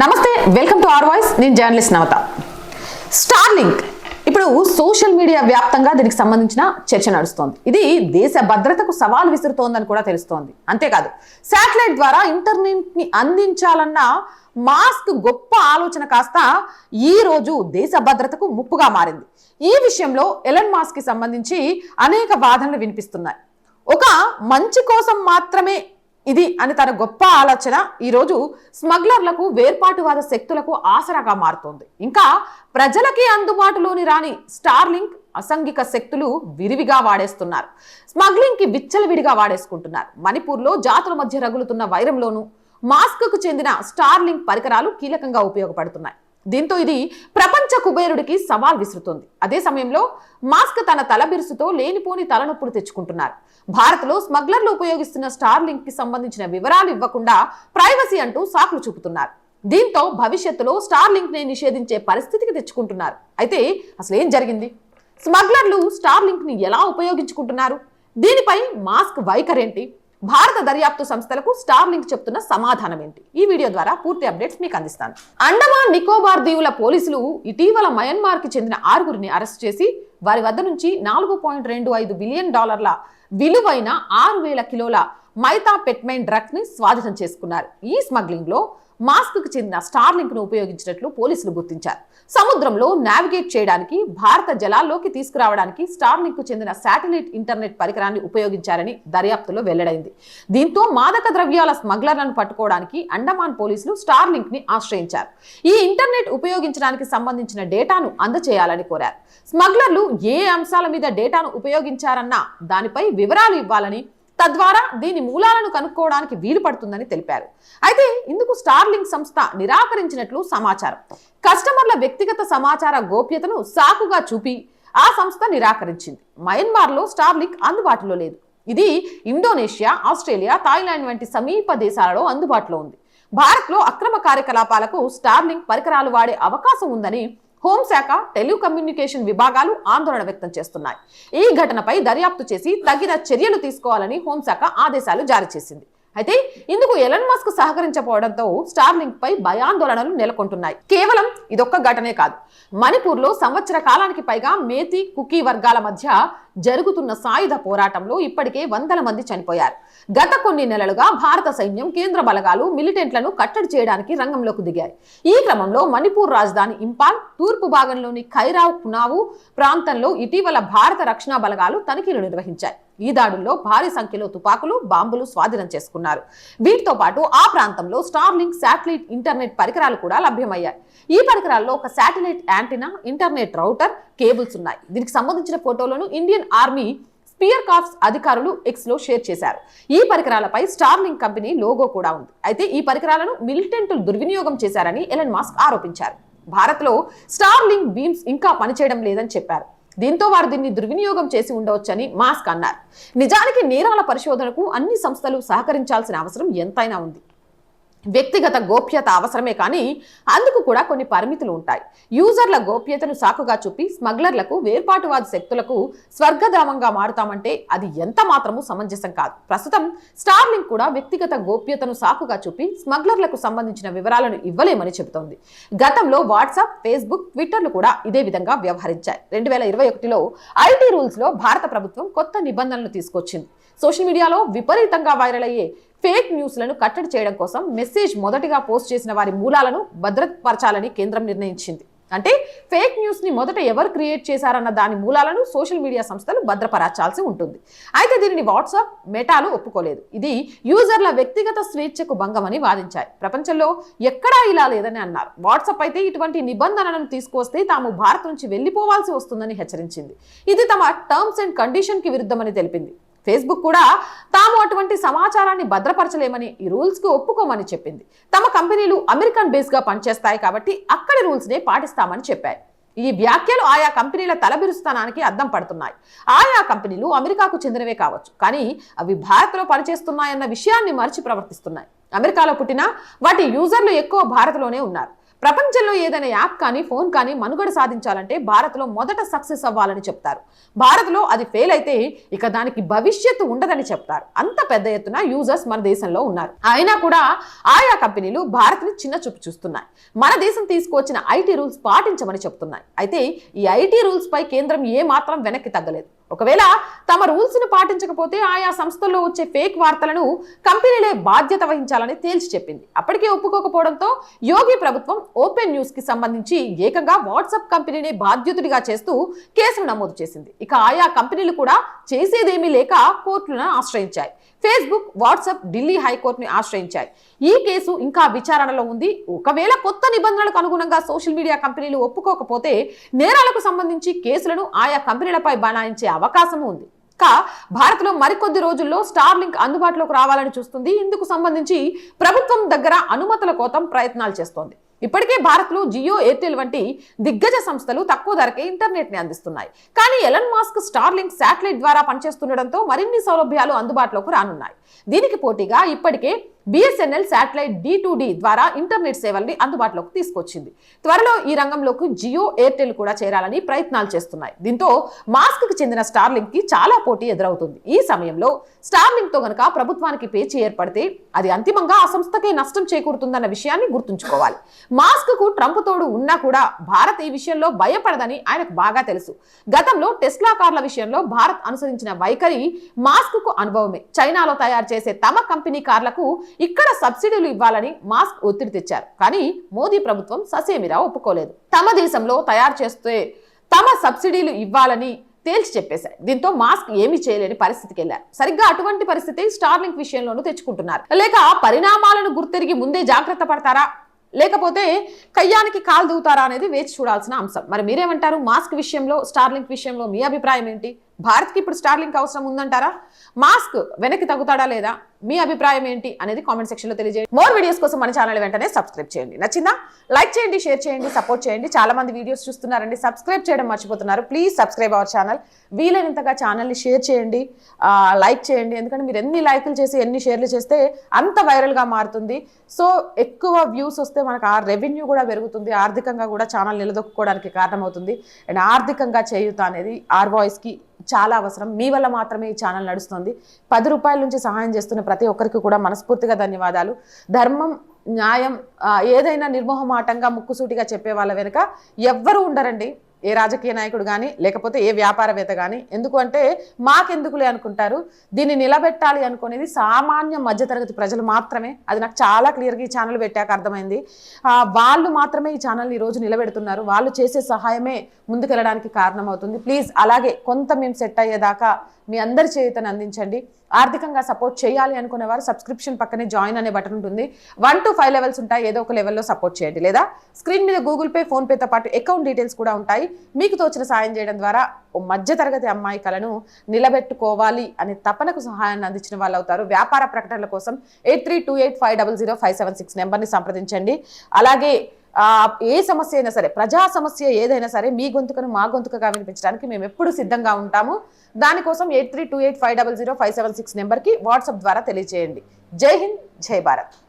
నమస్తే welcome to R voice. నేను journalist నవత. Starlink. ఇప్పుడు సోషల్ మీడియా వ్యాప్తంగా దీనికి సంబంధించిన చర్చ నడుస్తోంది. ఇది దేశ భద్రతకు సవాల్ విసురుతోందని కూడా తెలుస్తోంది. అంతేకాదు శాటిలైట్ ద్వారా ఇంటర్నెట్ని అందించాలన్న మాస్క్ గొప్ప ఆలోచన కాస్త ఈ రోజు దేశ భద్రతకు ముప్పుగా మారింది. ఈ విషయంలో ఎలన్ మాస్క్కి సంబంధించి అనేక వాదనలు వినిపిస్తున్నాయి. ఒక మంచి కోసం మాత్రమే ఇది అని తన గొప్ప ఆలోచన ఈరోజు స్మగ్లర్లకు వేర్పాటువాద శక్తులకు ఆసరాగా మారుతోంది. ఇంకా ప్రజలకి అందుబాటులోని రాని స్టార్లింక్ అసంఘిక శక్తులు విరివిగా వాడేస్తున్నారు. స్మగ్లింగ్కి విచ్చలవిడిగా వాడేసుకుంటున్నారు. మణిపూర్లో జాతుల మధ్య రగులుతున్న వైరంలోనూ మాస్క్కు చెందిన స్టార్లింక్ పరికరాలు కీలకంగా ఉపయోగపడుతున్నాయి. దీంతో ఇది ప్రపంచ కుబేరుడికి సవాల్ విసురుతోంది. అదే సమయంలో మాస్క్ తన తల బిరుసుతో లేనిపోని తలనొప్పులు తెచ్చుకుంటున్నారు. భారత్లో స్మగ్లర్లు ఉపయోగిస్తున్న స్టార్ లింక్కి సంబంధించిన వివరాలు ఇవ్వకుండా ప్రైవసీ అంటూ సాకులు చూపుతున్నారు. దీంతో భవిష్యత్తులో స్టార్ లింక్ని నిషేధించే పరిస్థితికి తెచ్చుకుంటున్నారు. అయితే అసలు ఏం జరిగింది? స్మగ్లర్లు స్టార్ లింక్ని ఎలా ఉపయోగించుకుంటున్నారు? దీనిపై మాస్క్ వైఖరేంటి? భారత దర్యాప్తు సంస్థలకు స్టార్ లింక్ చెప్తున్న సమాధానం ఏంటి ఈ వీడియో ద్వారా పూర్తి అప్డేట్స్ మీకు అందిస్తాను. అండమాన్ నికోబార్ దీవుల పోలీసులు ఇటీవల మయన్మార్కి చెందిన ఆరుగురిని అరెస్ట్ చేసి వారి వద్ద నుంచి నాలుగు పాయింట్ రెండు ఐదు బిలియన్ డాలర్ల విలువైన ఆరు వేల కిలోల మైతా పెట్మైన్ డ్రగ్ని స్వాధీనం చేసుకున్నారు. ఈ స్మగ్లింగ్లో మాస్క్కు చెందిన స్టార్లింక్ను ఉపయోగించినట్లు పోలీసులు గుర్తించారు. సముద్రంలో నావిగేట్ చేయడానికి భారత జలాల్లోకి తీసుకురావడానికి స్టార్లింక్ చెందిన శాటిలైట్ ఇంటర్నెట్ పరికరాన్ని ఉపయోగించారని దర్యాప్తులో వెల్లడైంది. దీంతో మాదక ద్రవ్యాల స్మగ్లర్లను పట్టుకోవడానికి అండమాన్ పోలీసులు స్టార్లింక్ని ఆశ్రయించారు. ఈ ఇంటర్నెట్ ఉపయోగించడానికి సంబంధించిన డేటాను అందజేయాలని కోరారు. స్మగ్లర్లు ఏ అంశాల మీద డేటాను ఉపయోగించారన్న దానిపై వివరాలు ఇవ్వాలని తద్వారా దీని మూలాలను కనుక్కోవడానికి వీలు పడుతుందని తెలిపారు. అయితే ఇందుకు స్టార్లింక్ సంస్థ నిరాకరించినట్లు సమాచారం. కస్టమర్ల వ్యక్తిగత సమాచార గోప్యతను సాకుగా చూపి ఆ సంస్థ నిరాకరించింది. మయన్మార్లో స్టార్లింక్ అందుబాటులో లేదు. ఇది ఇండోనేషియా ఆస్ట్రేలియా థాయిలాండ్ వంటి సమీప దేశాలలో అందుబాటులో ఉంది. భారత్లో అక్రమ కార్యకలాపాలకు స్టార్లింక్ పరికరాలు వాడే అవకాశం ఉందని హోంశాఖ టెలికమ్యూనికేషన్ విభాగాలు ఆందోళన వ్యక్తం చేస్తున్నాయి. ఈ ఘటనపై దర్యాప్తు చేసి తగిన చర్యలు తీసుకోవాలని హోంశాఖ ఆదేశాలు జారీ చేసింది. అయితే ఇందుకు ఎలన్ మస్క్ సహకరించకపోవడంతో స్టార్లింక్ పై భయాందోళనలు నెలకొంటున్నాయి. కేవలం ఇదొక్క ఘటనే కాదు. మణిపూర్లో సంవత్సర కాలానికి పైగా మేతి కుకీ వర్గాల మధ్య జరుగుతున్న సాయుధ పోరాటంలో ఇప్పటికే వందల మంది చనిపోయారు. గత కొన్ని నెలలుగా భారత సైన్యం కేంద్ర బలగాలు మిలిటెంట్లను కట్టడి చేయడానికి రంగంలోకి దిగాయి. ఈ క్రమంలో మణిపూర్ రాజధాని ఇంపాల్ తూర్పు భాగంలోని ఖైరావ్ కునావు ప్రాంతంలో ఇటీవల భారత రక్షణ బలగాలు తనిఖీలు నిర్వహించాయి. ఈ దాడుల్లో భారీ సంఖ్యలో తుపాకులు బాంబులు స్వాధీనం చేసుకున్నారు. వీటితో పాటు ఆ ప్రాంతంలో స్టార్లింక్ శాటిలైట్ ఇంటర్నెట్ పరికరాలు కూడా లభ్యమయ్యాయి. ఈ పరికరాల్లో ఒక satellite antenna internet router cables ఉన్నాయి. దీనికి సంబంధించిన ఫోటోలను ఇండియన్ ఆర్మీ స్పియర్ కాఫ్స్ అధికారులు ఎక్స్లో షేర్ చేశారు. ఈ పరికరాలపై స్టార్లింగ్ కంపెనీ లోగో కూడా ఉంది. అయితే ఈ పరికరాలను మిలిటెంట్లు దుర్వినియోగం చేశారని ఎలన్ మాస్క్ ఆరోపించారు. భారత్లో స్టార్లింగ్ బీమ్స్ ఇంకా పనిచేయడం లేదని చెప్పారు. దీంతో వారు దీన్ని దుర్వినియోగం చేసి ఉండవచ్చని మాస్క్ అన్నారు. నిజానికి నేరాల పరిశోధనకు అన్ని సంస్థలు సహకరించాల్సిన అవసరం ఎంతైనా ఉంది. వ్యక్తిగత గోప్యత అవసరమే కానీ అందుకు కూడా కొన్ని పరిమితులు ఉంటాయి. యూజర్ల గోప్యతను సాకుగా చూపి స్మగ్లర్లకు వేర్పాటువాద శక్తులకు స్వర్గధామంగా మారుతామంటే అది ఎంత మాత్రము సమంజసం కాదు. ప్రస్తుతం స్టార్లింక్ కూడా వ్యక్తిగత గోప్యతను సాకుగా చూపి స్మగ్లర్లకు సంబంధించిన వివరాలను ఇవ్వలేమని చెబుతోంది. గతంలో వాట్సాప్ ఫేస్బుక్ ట్విట్టర్లు కూడా ఇదే విధంగా వ్యవహరించాయి. రెండు వేల ఇరవై ఒకటిలో ఐటీ రూల్స్లో భారత ప్రభుత్వం కొత్త నిబంధనలు తీసుకొచ్చింది. సోషల్ మీడియాలో విపరీతంగా వైరల్ అయ్యే ఫేక్ న్యూస్లను కట్టడి చేయడం కోసం మెసేజ్ మొదటిగా పోస్ట్ చేసిన వారి మూలాలను భద్రపరచాలని కేంద్రం నిర్ణయించింది. అంటే ఫేక్ న్యూస్ని మొదట ఎవరు క్రియేట్ చేశారన్న దాని మూలాలను సోషల్ మీడియా సంస్థలు భద్రపరచాల్సి ఉంటుంది. అయితే దీనిని వాట్సాప్ మెటాలు ఒప్పుకోలేదు. ఇది యూజర్ల వ్యక్తిగత స్వేచ్ఛకు భంగమని వాదించాయి. ప్రపంచంలో ఎక్కడా ఇలా లేదని అన్నారు. వాట్సాప్ అయితే ఇటువంటి నిబంధనలను తీసుకువస్తే తాము భారత్ నుంచి వెళ్ళిపోవాల్సి వస్తుందని హెచ్చరించింది. ఇది తమ టర్మ్స్ అండ్ కండిషన్కి విరుద్ధమని తెలిపింది. ఫేస్బుక్ కూడా తాము అటువంటి సమాచారాన్ని భద్రపరచలేమని ఈ రూల్స్కు ఒప్పుకోమని చెప్పింది. తమ కంపెనీలు అమెరికన్ బేస్గా పనిచేస్తాయి కాబట్టి అక్కడి రూల్స్నే పాటిస్తామని చెప్పాయి. ఈ వ్యాఖ్యలు ఆయా కంపెనీల తలబిరుస్తానానికి అద్దం పడుతున్నాయి. ఆయా కంపెనీలు అమెరికాకు చెందినవే కావచ్చు. కానీ అవి భారత్లో పనిచేస్తున్నాయన్న విషయాన్ని మరిచి ప్రవర్తిస్తున్నాయి. అమెరికాలో పుట్టిన వాటి యూజర్లు ఎక్కువ భారత్లోనే ఉన్నారు. ప్రపంచంలో ఏదైనా యాప్ కానీ ఫోన్ కానీ మనుగడ సాధించాలంటే భారత్లో మొదట సక్సెస్ అవ్వాలని చెప్తారు. భారత్లో అది ఫెయిల్ అయితే ఇక దానికి భవిష్యత్తు ఉండదని చెప్తారు. అంత పెద్ద ఎత్తున యూజర్స్ మన దేశంలో ఉన్నారు. అయినా కూడా ఆయా కంపెనీలు భారత్ని చిన్న చూపు చూస్తున్నాయి. మన దేశం తీసుకువచ్చిన ఐటీ రూల్స్ పాటించమని చెప్తున్నాయి. అయితే ఈ ఐటీ రూల్స్ పై కేంద్రం ఏ మాత్రం వెనక్కి తగ్గలేదు. ఒకవేళ తమ రూల్స్ను పాటించకపోతే ఆయా సంస్థల్లో వచ్చే ఫేక్ వార్తలను కంపెనీలే బాధ్యత వహించాలని తేల్చి చెప్పింది. అప్పటికే ఒప్పుకోకపోవడంతో యోగి ప్రభుత్వం ఓపెన్ న్యూస్కి సంబంధించి ఏకంగా వాట్సాప్ కంపెనీని బాధ్యతుడిగా చేస్తూ కేసును నమోదు చేసింది. ఇక ఆయా కంపెనీలు కూడా చేసేదేమీ లేక కోర్టులను ఆశ్రయించాయి. ఫేస్బుక్ వాట్సాప్ ఢిల్లీ హైకోర్టుని ఆశ్రయించాయి. ఈ కేసు ఇంకా విచారణలో ఉంది. ఒకవేళ కొత్త నిబంధనలకు అనుగుణంగా సోషల్ మీడియా కంపెనీలు ఒప్పుకోకపోతే నేరాలకు సంబంధించి కేసులను ఆయా కంపెనీలపై బనాయించే అవకాశం ఉంది. కా భారత్లో మరికొద్ది రోజుల్లో స్టార్ లింక్ అందుబాటులోకి రావాలని చూస్తుంది. ఇందుకు సంబంధించి ప్రభుత్వం దగ్గర అనుమతుల కోసం ప్రయత్నాలు చేస్తోంది. ఇప్పటికే భారత్లో జియో ఎయిర్టెల్ వంటి దిగ్గజ సంస్థలు తక్కువ ధరకే ఇంటర్నెట్ని అందిస్తున్నాయి. కానీ ఎలన్ మాస్క్ స్టార్లింక్ శాటిలైట్ ద్వారా పనిచేస్తుండటంతో మరిన్ని సౌలభ్యాలు అందుబాటులోకి రానున్నాయి. దీనికి పోటీగా ఇప్పటికే BSNL satellite D to D ద్వారా ఇంటర్నెట్ సేవల్ని అందుబాటులోకి తీసుకొచ్చింది. త్వరలో ఈ రంగంలోకి జియో ఎయిర్టెల్ కూడా చేరాలని ప్రయత్నాలు చేస్తున్నాయి. దీంతో మాస్క్కి చెందిన స్టార్లింక్కి చాలా పోటీ ఎదురవుతుంది. ఈ సమయంలో స్టార్లింక్తో గనక ప్రభుత్వానికి పేచీ ఏర్పడితే అది అంతిమంగా ఆ సంస్థకే నష్టం చేకూరుతుందన్న విషయాన్ని గుర్తుంచుకోవాలి. మాస్క్కు ట్రంప్ తోడు ఉన్నా కూడా భారత్ ఈ విషయంలో భయపడదని ఆయనకు బాగా తెలుసు. గతంలో టెస్లా కార్ల విషయంలో భారత్ అనుసరించిన వైఖరి మాస్క్కు అనుభవమే. చైనాలో తయారు చేసే తమ కంపెనీ కార్లకు ఇక్కడ సబ్సిడీలు ఇవ్వాలని మాస్క్ ఒత్తిడి తెచ్చారు. కానీ మోదీ ప్రభుత్వం ససేమిరా ఒప్పుకోలేదు. తమ దేశంలో తయారు చేస్తే తమ సబ్సిడీలు ఇవ్వాలని తేల్చి చెప్పేశారు. దీంతో మాస్క్ ఏమీ చేయలేని పరిస్థితికి వెళ్ళారు. సరిగ్గా అటువంటి పరిస్థితి స్టార్లింక్ విషయంలోనూ తెచ్చుకుంటున్నారు. లేక పరిణామాలను గుర్తెరిగి ముందే జాగ్రత్త పడతారా? లేకపోతే కయ్యానికి కాలు దూతారా అనేది వేచి చూడాల్సిన అంశం. మరి మీరేమంటారు? మాస్క్ విషయంలో స్టార్లింక్ విషయంలో మీ అభిప్రాయం ఏంటి? భారత్కి ఇప్పుడు స్టార్లింక్ అవసరం ఉందంటారా? మాస్క్ వెనక్కి తగ్గుతాడా లేదా? మీ అభిప్రాయం ఏంటి అనేది కామెంట్ సెక్షన్లో తెలియజేయండి. మోర్ వీడియోస్ కోసం మన ఛానల్ వెంటనే సబ్స్క్రైబ్ చేయండి. నచ్చిందా? లైక్ చేయండి షేర్ చేయండి సపోర్ట్ చేయండి. చాలా మంది వీడియోస్ చూస్తున్నారండి. సబ్స్క్రైబ్ చేయడం మర్చిపోతున్నారు. Please subscribe our channel. వీలైనంతగా ఛానల్ని షేర్ చేయండి. లైక్ చేయండి. ఎందుకంటే మీరు ఎన్ని లైకులు చేసి ఎన్ని షేర్లు చేస్తే అంత వైరల్గా మారుతుంది. సో ఎక్కువ వ్యూస్ వస్తే మనకు ఆ రెవెన్యూ కూడా పెరుగుతుంది. ఆర్థికంగా కూడా ఛానల్ నిలదొక్కుకోవడానికి కారణమవుతుంది. అండ్ ఆర్థికంగా చేయుత అనేది ఆర్ వాయిస్కి చాలా అవసరం. మీ వల్ల మాత్రమే ఈ ఛానల్ నడుస్తుంది. పది రూపాయల నుంచి సహాయం చేస్తున్న ప్రతి ఒక్కరికి కూడా మనస్ఫూర్తిగా ధన్యవాదాలు. ధర్మం న్యాయం ఏదైనా నిర్మోహమాటంగా ముక్కుసూటిగా చెప్పే వాళ్ళ వెనుక ఎవ్వరూ ఉండరండి. ఏ రాజకీయ నాయకుడు కానీ లేకపోతే ఏ వ్యాపారవేత్త కానీ ఎందుకు అంటే మాకెందుకులే అనుకుంటారు? దీన్ని నిలబెట్టాలి అనుకునేది సామాన్య మధ్యతరగతి ప్రజలు మాత్రమే. అది నాకు చాలా క్లియర్గా ఈ ఛానల్ పెట్టాక అర్థమైంది. వాళ్ళు మాత్రమే ఈ ఛానల్ ఈ రోజు నిలబెడుతున్నారు. వాళ్ళు చేసే సహాయమే ముందుకెళ్ళడానికి కారణమవుతుంది. ప్లీజ్ అలాగే కొంత మేము సెట్ అయ్యేదాకా మీ అందరి చేతను అందించండి. ఆర్థికంగా సపోర్ట్ చేయాలి అనుకునే వారు సబ్స్క్రిప్షన్ పక్కనే జాయిన్ అనే బటన్ ఉంటుంది. వన్ టు ఫైవ్ లెవెల్స్ ఉంటాయి. ఏదో ఒక లెవెల్లో సపోర్ట్ చేయండి. లేదా స్క్రీన్ మీద గూగుల్ పే ఫోన్ పేతో పాటు అకౌంట్ డీటెయిల్స్ కూడా ఉంటాయి. మీకు తోచిన సాయం చేయడం ద్వారా మధ్యతరగతి అమ్మాయి కలను నిలబెట్టుకోవాలి అనే తపనకు సహాయాన్ని అందించిన వాళ్ళు అవుతారు. వ్యాపార ప్రకటనల కోసం eight three two eight five double zero five seven six నెంబర్ని సంప్రదించండి. అలాగే ఏ సమస్య అయినా సరే ప్రజా సమస్య ఏదైనా సరే మీ గొంతుకను మా గొంతుకగా వినిపించడానికి మేము ఎప్పుడు సిద్ధంగా ఉంటాము. దానికోసం eight three two eight five double zero five seven six నెంబర్కి వాట్సాప్ ద్వారా తెలియజేయండి. జై హింద్ జై భారత్.